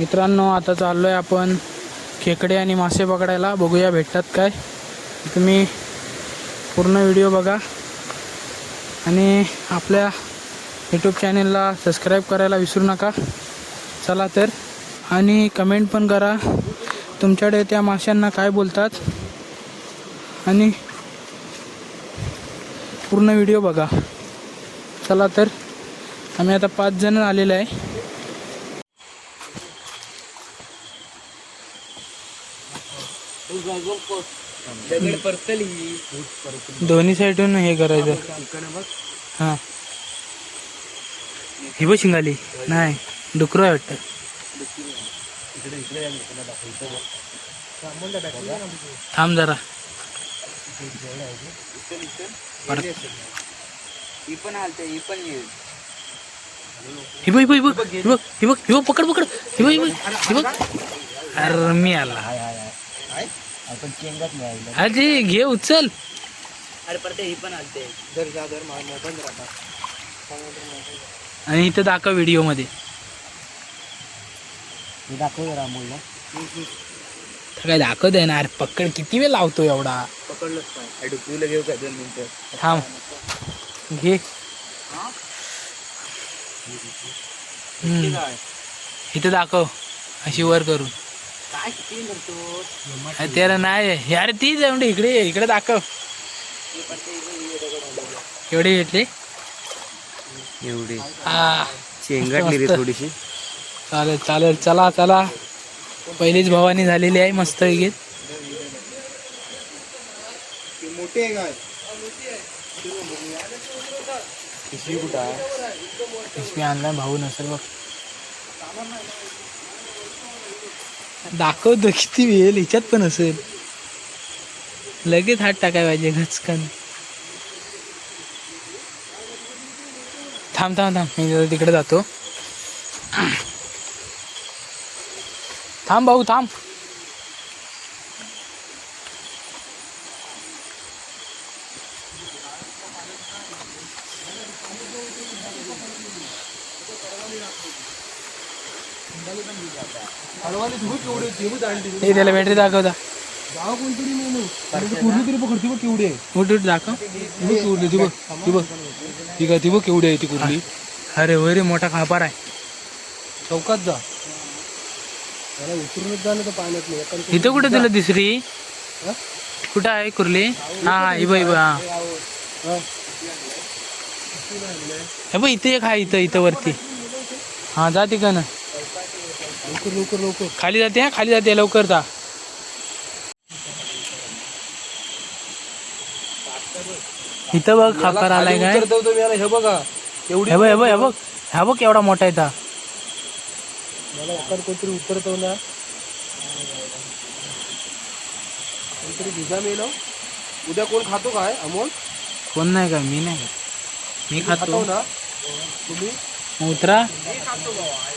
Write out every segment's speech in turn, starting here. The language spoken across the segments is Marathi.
मित्रांनो आता चाललो आहे आपण खेकडे आणि मासे पकडायला. बघूया भेटतात काय. तुम्ही पूर्ण व्हिडिओ बघा. आणि आपल्या यूट्यूब चॅनेलला सबस्क्राईब करायला विसरू नका. चला तर. आणि कमेंट पण करा. तुमच्याकडे त्या माशांना काय बोलतात. आणि पूर्ण व्हिडिओ बघा. चला तर. आम्ही आता पाच जण आलेलो आहे. दोन्ही साईडून हे करायचं. हा. ही बघ शिंगाली. नाही डुकरं आहे वाटतं. थांब जरा. परत. ही पण हालते ही पण येईल ही बघ ही बघ ही बघ ही बघ ही बघ पकड पकड. ही बघ ही बघ ही बघ. अरे मी आला. आपण चेंगात नाही अरे घे उचल. अरे परत ही पण हालते जर जा जर बंद राहता आणि इथं दाखव व्हिडिओमध्ये मी दाखव जरा अमोलला तर काय दाखवत आहे ना अरे पकड किती वेळ लावतो एवढा? पकडलंच काय घेऊ का दोन मिनिटं? थांब. घे. हम्म. इथं दाखव. अशी वर करून. काय किती त्याला नाही अरे तीच आहे म्हणजे इकडे इकडे दाखव. केवढी घेतली? एवढी. हा. रे मस्त. थोडीशी. चालेल चालेल चला चला. पहिलीच भवानी झालेली आहे मस्त घेत मोठी पिशवी कुठं आहे? पिशवी आणलाय भाऊ नसेल बघ. दाखवतो किती वेळ हिच्यात पण असेल. लगेच हात टाकाय पाहिजे घचकन. थांब थांब थांब. मी तिकडे जातो. थांब भाऊ थांब. त्याला बॅटरी उठ दाखव. ती बघ ती बघ ती का ती बघ केवढी आहे ती कुर्ली अरे वरे मोठा खापार आहे. चौकात जा. त्याला उतरूनच जाणं तर पाण्यात नाही. एका इथं कुठे तुला दुसरी कुठं आहे कुर्ली? हा हा ही बघ ही. हा. हे बघ इथे एक आहे इथं इथं वरती. हा जा तिकडं लवकर लवकर लवकर. खाली जाते हा? खाली जाते लवकर जा. इथं बघ खापर आलाय काय? हे बघा. एवढी हे बघ हे बघ हे बघ. हा बघ केवढा मोठा आहे इथं. मला एकाड कोणतरी उतरतो ना. कोणतरी भिजा मेलो. उद्या कोण खातो काय अमोल? कोण नाही काय मी नाही. मी खातो. खातो ना. तुम्ही? उतरा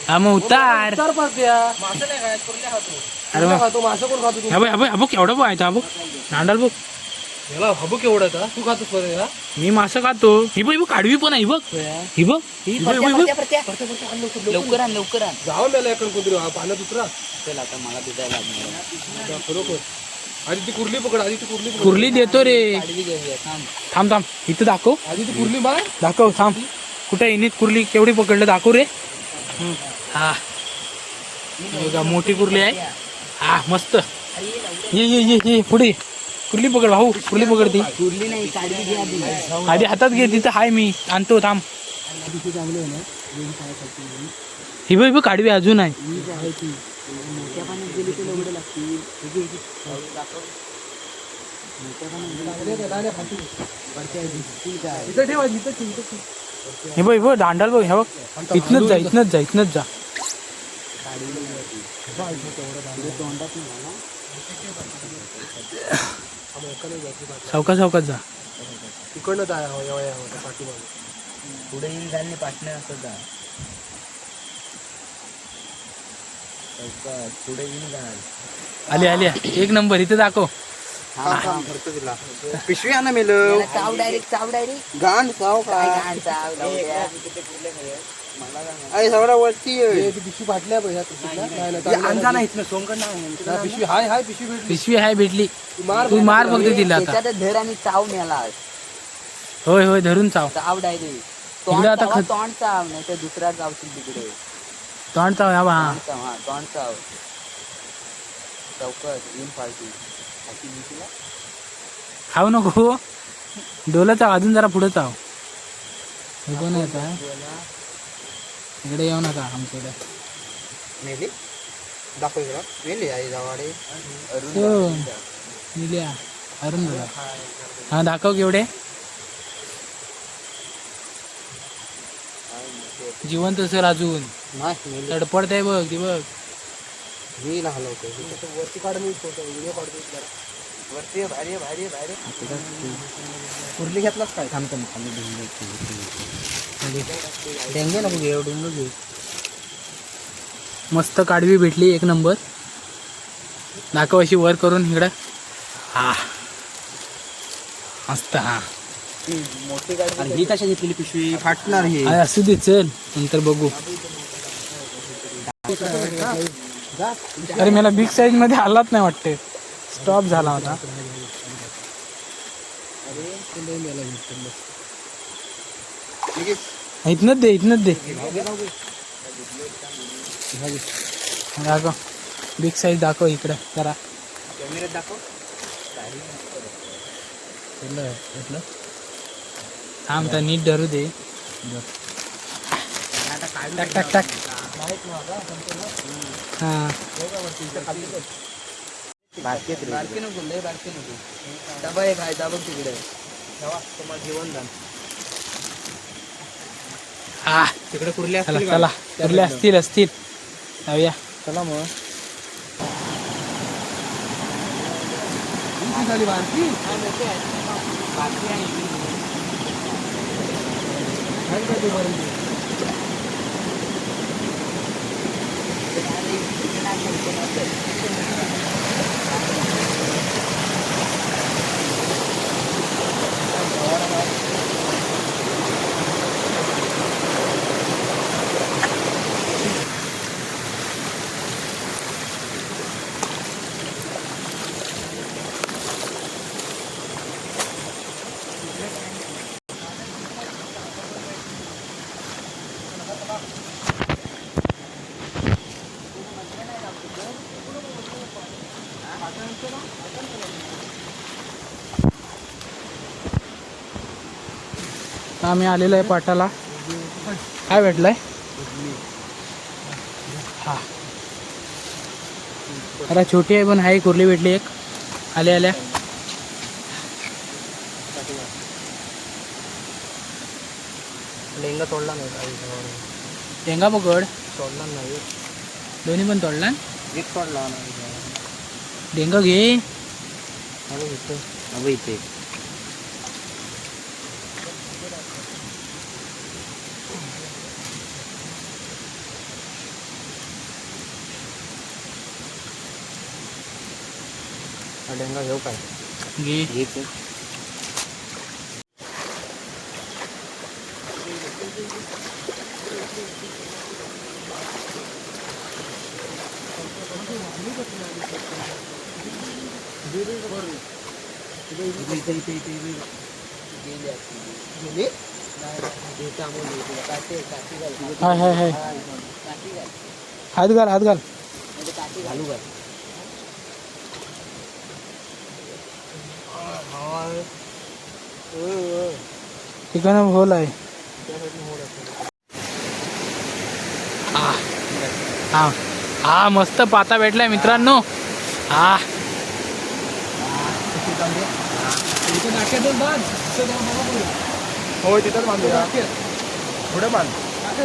हा मग उतार चार पाच द्या. मासे नाही खात कुर्ल्या खातो? अरे मग खातो? मासे कोण खातो हे बघ आहे हा बघ. नांडाल बघ. याला हबू केवढा था तू. खातोस बरं या मी मासं खातो. ही बघ ही बघ काढवी पण आहे ही बघ. ही. बघ. ही बघ ही बघ. लवकर आण लवकर आण. जावं मला एकाड कोणतरी हा, पाण्यात उतरा चल आता मला भिजायला लागणार जा, खरोखर आधी ती कुर्ली पकड आधी ती कुर्ली पकड. कुर्ली देतो रे. काढली घेऊया थांब. थांब थांब. इथं दाखव. आधी ती कुर्ली मार. दाखव थांब. कुठे इनीत कुर्ली केवढी पकडलं? दाखव रे. हा. हे का मोठी कुर्ली आहे. हा मस्त. ये ये ये ये पुढे. कुर्ली पकड भाऊ कुर्ली पकड ती कुर्ली नाही आधी. आधी हातात घे तिथं हाय मी. आणतो थांब. ही बघ काढवी अजून आहे. ठेव. हे बघ हे बघ दांडाल बघ हे बघ. इथनच जा इथनच जा इथनच जा. सावका सावकात जा. तिकडनं जाय हवं यावं यावं त्या पाठीमागं. पुढे येऊन झाले पाटणं असं जा. पुढे येऊन जाणार आली आली. एक नंबर इथे दाखव. पिशवी आणा मेल चाव डायरेक्ट चाव डायरेक्ट गाण साव काय घाण चाव. अरे सगळं वरती हे पिशवी फाटल्या ह्या. नाही, पिशवी हाय हाय पिशवी भेटली. पिशवी आहे भेटली. तू मार तू मार फक्त तिला धर आणि चाव नेला होय होय धरून चाव. चाव डायरेक्ट इकडे आता तोंड खत- तोंड चाव नाही तर दुसरा चावशील तिकडे. तोंड चाव ह्या बा तोंड चाव तोंड चाव. चौकट इन मिशीला खाऊ नको. डोलं चाव अजून जरा पुढे चाव. हे कोण आहे आता. इकडे येऊ नका आमच्याकडे. मेली? दाखव इकडं. मेली आई जावाडे कोण? निल्या अरुण दादा. हा दाखव केवढे. जिवंत असेल अजून. नाही तडपडत आहे बघ ती बघ. मी ना हलवतो वरती काढ मी फोटो व्हिडिओ काढतो जरा. वरती भारी भारी भारी कुर्ली घेतलास काय? थांबतो डेंगे नको घे डोंगर घे मस्त काडवी भेटली एक नंबर. दाखव अशी वर करून इकडं. हा. मस्त हा. मोठी ही कशा घेतलेली पिशवी? फाटणार ही. अरे असू दे चल. नंतर बघू. अरे मला बिग साईजमध्ये आलाच नाही वाटते. स्टॉप झाला होता. इथनच दे इथनच दे. दाखव. बिग साईज दाखव इकडं करा कॅमेऱ्यात दाखव थांब तर नीट धरू दे. टाक टाक टाक. हा बारके बारके नको लय बारके नको. डबा एक आहे बघ तिकडे जीवनदान हा. तिकडे कुर्ली चला असतील चला. कुठले असतील असतील. जाऊया. चला मग. झाली बारकी? काय काय तू बारकी? आम्ही आलेलो आहे पाटाला. काय भेटलंय? हा. अरे छोटी आहे पण आहे कुर्ली भेटली एक. आल्या आल्या. लेंगा तोडला नाही. शेंगा पकड तोडला नाही. दोन्ही पण तोडला? एक तोडला नाही. डेंगा घे. इथं इथे. डेंगा घेऊ काय? घे. घेते गेली हाय हाय हाय. हात घाल हात घाल. घालू काय? ठिकाण होल आहे. हा. हा हा मस्त पाता भेटलाय मित्रांनो. हा. हो तिथंच बांधूया पुढे बांध.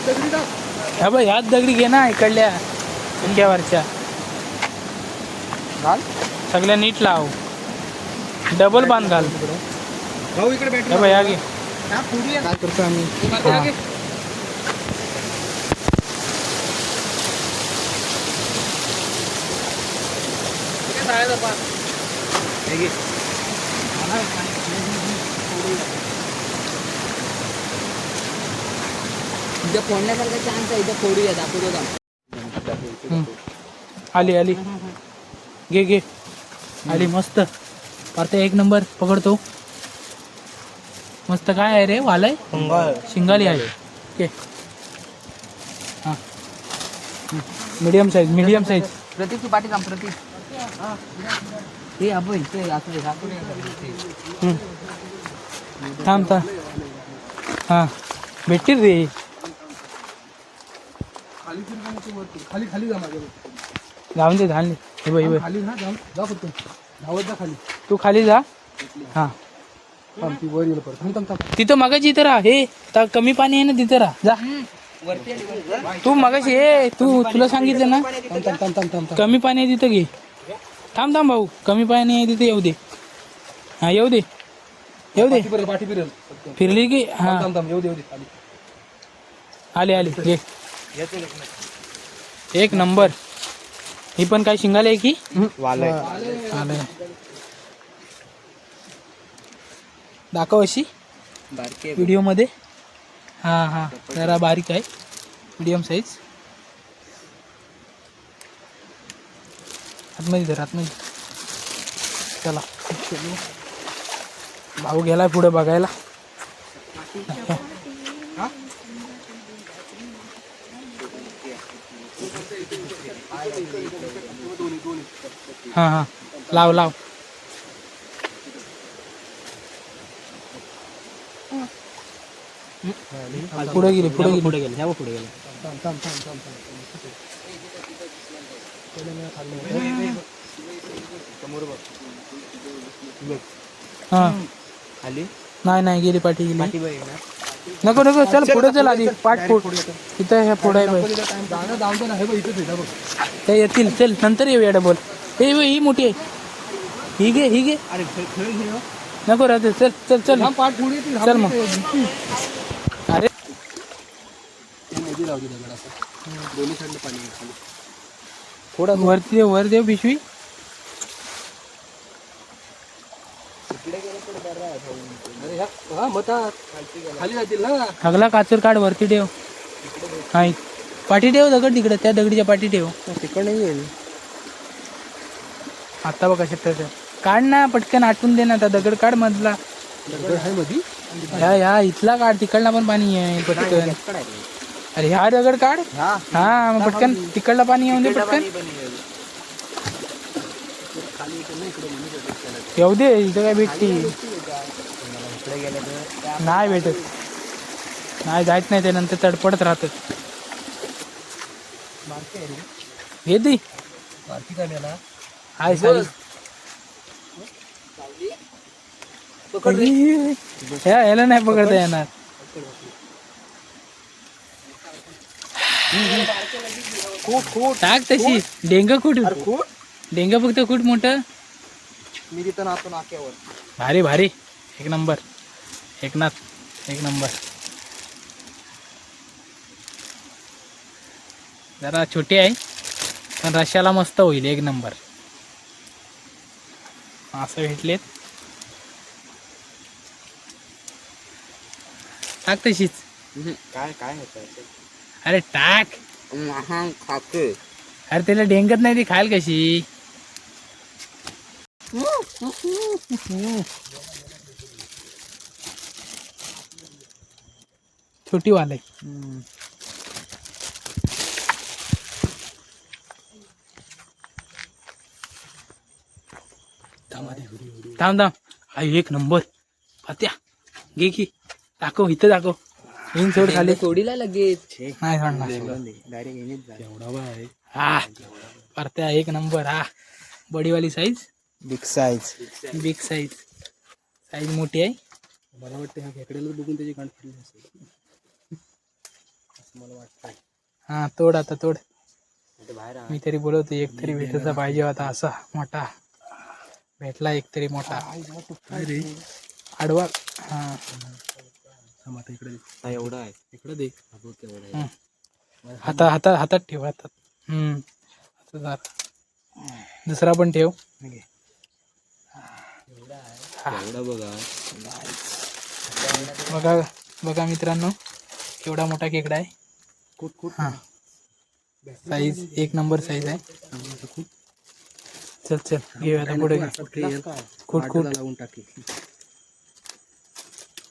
दगडी टाक ह्या बघ ह्याच दगडी घे ना इकडल्या घाल. सगळ्या नीट लाव. डबल बांध घाल. भाऊ इकडे बघ घे. काय करतो आम्ही? हा. इथं फोडण्यासारखा चान्स आहे इथं फोडूया दाखवतो का हम्म. आली आली. घे घे. आली मस्त. पार्थे एक नंबर पकडतो. मस्त काय आहे रे? वालय? शिंगाली. आहे. ओके. हां. Medium size medium size Pratik तू पाठी थांब प्रतीक. हे. थांब थांब. हां. भेटतील रे. खाली. खाली खाली जा माझ्या जाऊन दे झाले हे हे बघ. खाली ना जा जा फक्त. धावत जा खाली. तू खाली जा. हां. थांब ती वर येईल परत. थांब थांब थांब. तिथं मगाशी इथं राहा. हे ता- कमी पाणी आहे ना तिथं राहा. जा. वरती आली, वरती. तू मगाशी ये. तू तुला सांगितलं ना? थांब थांब थांब थांब थांब थांब. कमी पाणी आहे तिथं घे. थांब थांब भाऊ. कमी पाणी आहे तिथे येऊ दे. हां येऊ दे. येऊ दे. पाठी फिरेल पाठी फिरेल. फक्त. फिरली की? हां. थांब थांब येऊ दे येऊ दे. खाली आले आले. घे. एक नंबर. ही पण काय शिंगाले आहे की? आले दाखव अशी. बारके व्हिडिओमध्ये. हां हां. जरा बारीक आहे. मीडियम साईज आतमध्ये धर आतमध्ये. चला. भाऊ गेलाय पुढे बघायला. हां हां. लाव लाव. पुढे गेली पुढे गेली पुढे गेली. पुढे गेली. थांब थांब थांब थांब थांब हां. खाली नाही नाही गेली पाठी गेली. नको नको चल पुढे चल आधी. पाठ फुट इथं ह्या पुढे ना. हे हे बघ. ते येतील. चल नंतर येऊया डबल. हे ही मोठी आहे. ही ही घे अरे. नको राहते चल चल चल पाठ चल मग. अरे दोन्ही साईडला पाणी आहे खाली. थोडा वरती दे, वर देव पिशवी अरे ह्या हा मतात खाली जातील ना हगला काचर काढ वरती ठेव हा इ- पाठी ठेव दगड तिकडे त्या दगडीच्या पाठी ठेव तिकडे येईल आता बघ कशा काढ ना पटकन आटून दे ना त्या दगड काढ मधला. दगड आहे मधी? ह्या ह्या इथला काढ तिकडला पण पाणी आहे पटकन. अरे ह्या दगड काढ. हा. मग पटकन तिकडला पाणी येऊन दे पटकन. येऊ दे इथं काय भेटती. नाही भेटत. नाही जायत नाही ते नंतर तडपडत राहतात. घे ती बारकी काय याला हाय साई ह्या ह्याला नाही पकडता येणार. टाक तशी. डेंग कुठ डेंग फक्त कुठ मोठं. मी तिथं नातो नाक्यावर. भारी भारी. एक नंबर. एकनाथ एक नंबर. जरा छोटी आहे पण रश्याला मस्त होईल. एक नंबर. असं भेटलेत. टाक तशीच. काय काय होतं अरे टाक. खाते अरे त्याला डेंगत नाही ती खायल कशी? छोटी वाल आहे. थांब थांब. हा एक नंबर. पात्या घे की. दाखव इथं दाखव. येईन सोड खाली. सोडीला लगेच. नाही सोडणार डायरेक्ट एवढा बा आहे हा परत्या एक नंबर हा. बडीवाली size big size big size size मोठी आहे. मला वाटतं ह्या खेकड्याला बघून त्याची गांठ फिरली असेल. असं मला वाटतं हा तोड आता तोड. बाहेर मी तरी बोलवतो एक तरी भेटायचा पाहिजे होता असा मोठा. भेटला एक तरी मोठा. आडवा. हा. थांब आता इकडे दे. एवढा आहे. इकडे दे. बघ केवढा आहे. हम्म. हाता हातात हातात ठेव हातात. हम्म. दुसरा पण ठेव. एवढा बघा. बघा बघा मित्रांनो केवढा मोठा खेकडा आहे. खूट हां. साईज एक नंबर साईज आहे. चल चल. घेऊया आता पुढे खूट खूट लावून टाकी.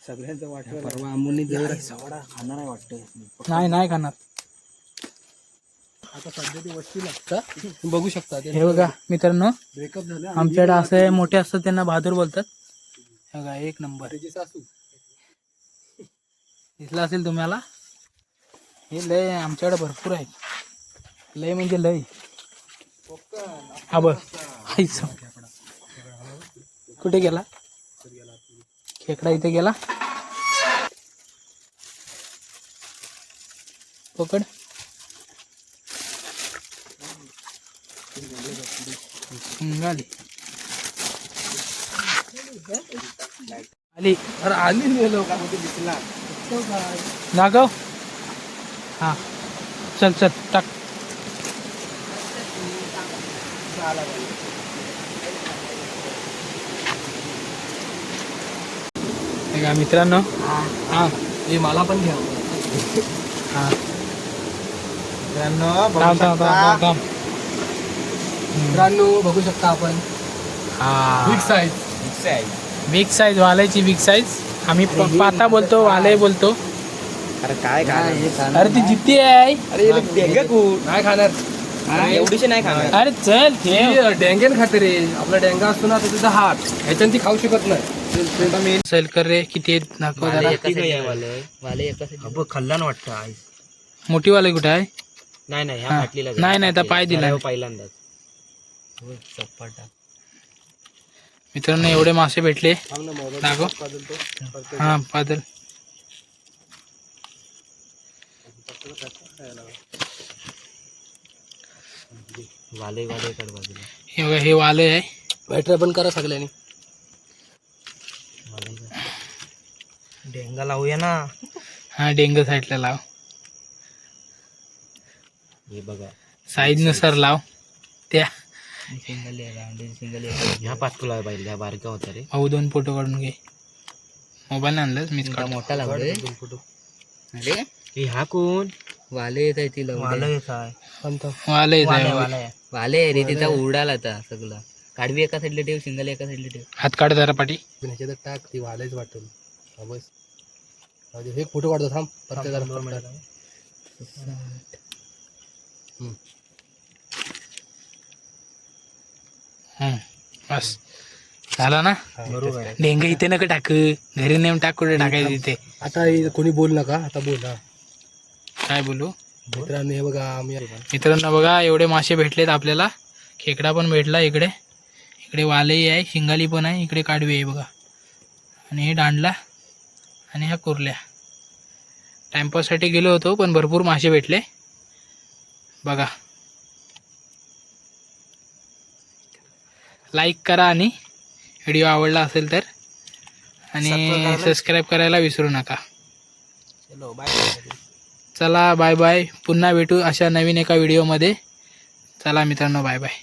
सगळ्यांचं वाटलं परवा जर खाणार आहे वाटतं. नाही नाही खाणार. आता सध्या ती वस्ती लागतं बघू शकता. हे बघा मित्रांनो ब्रेकअप झालं आमच्याकडे असं मोठे असतात त्यांना बहादूर बोलतात. हे बघा एक नंबर. सासू. दिसलं असेल तुम्हाला? हे लय आमच्याकडे भरपूर आहे. लय म्हणजे लय. हा बघ. कुठे गेला? खेकडा इथे गेला? पकड। निघाली आली। अरे आली गेलो का मध्ये दिसला. दाखव हा। चल चल टाक। हे का मित्रांनो. हा. हे. मला पण घ्या. हा मित्रांनो थांब थांब थांब थांब थांब. मित्रांनो बघू शकता आपण. हा. बिग साईज बिग साईज वालायची बिग साईज आम्ही प- पाता बोलतो वालय बोलतो. अरे काय अरे ती जिद्दी आहे अरे नाही खाणार. एवढीशी नाही खाणार. अरे चल ठेव. डेंगेन खाते रे. आपला डेंगा असतो ना त्याचा हात. ह्याच्यानं ती खाऊ शकत नाही. चल कर रे किती आहेत? दाखव जरा. वाले एका side ला. खल्लान वाटतं आई. मोठी वाले कुठे आहे? नाही नाही हा. ह्या फाटलीला नाही नाही तर पाय दिला पहिल्यांदाच. हो, चप्पाटा मित्रांनो एवढे मासे भेटले. दाखव. हा पादल वाले वाले कड बाजूला. हे बघा हे वाले आहे. बॅटरी पण करा सगळ्यांनी. वाले डेंगा लावूया ना. हा डेंग साईडला लाव. हे बघा. साईजनुसार लाव. त्या. सिंगल सिंगल ह्या पाचकुला पाहिजे ह्या बारका होता रे. भाऊ दोन फोटो काढून घे. मोबाईल आणलास मीच काढ मोठा लागले अरे. हे हा कोण? वाले येत आहे ती वाले येत आहे. वाले येत आहे वाले. वाले. रे तिथं उडाला आता सगळं. काढवी एका साईडला ठेव सिंगल एका साईडला ठेव. हात काढ जरा पाठी ह्याच्यात टाक ती वालायच वाटेल हा बस. फोटो काढतो थांब. परत जरा बस. झाला ना? बरोबर आहे. डेंग इथे नका टाक. घरी नेऊन टाक कुठे टाकायचं तिथे आता हे कोणी बोल नका. आता बोल काय बोलू? मित्रांनो हे बघा आम्ही मित्रांनो बघा एवढे मासे भेटलेत आपल्याला. खेकडा पण भेटला इकडे. इकडे वालही आहे शिंगाली पण आहे. इकडे काडवी आहे बघा. आणि हे दांडला आणि ह्या कुर्ल्या. टाइमपाससाठी गेलो होतो पण भरपूर मासे भेटले. बघा. लाईक करा आणि व्हिडिओ आवडला असेल तर. आणि सबस्क्राईब करायला? विसरू नका. चलो बाय चला बाय बाय पुन्हा भेटू अशा नवीन एका व्हिडिओमध्ये चला मित्रांनो बाय बाय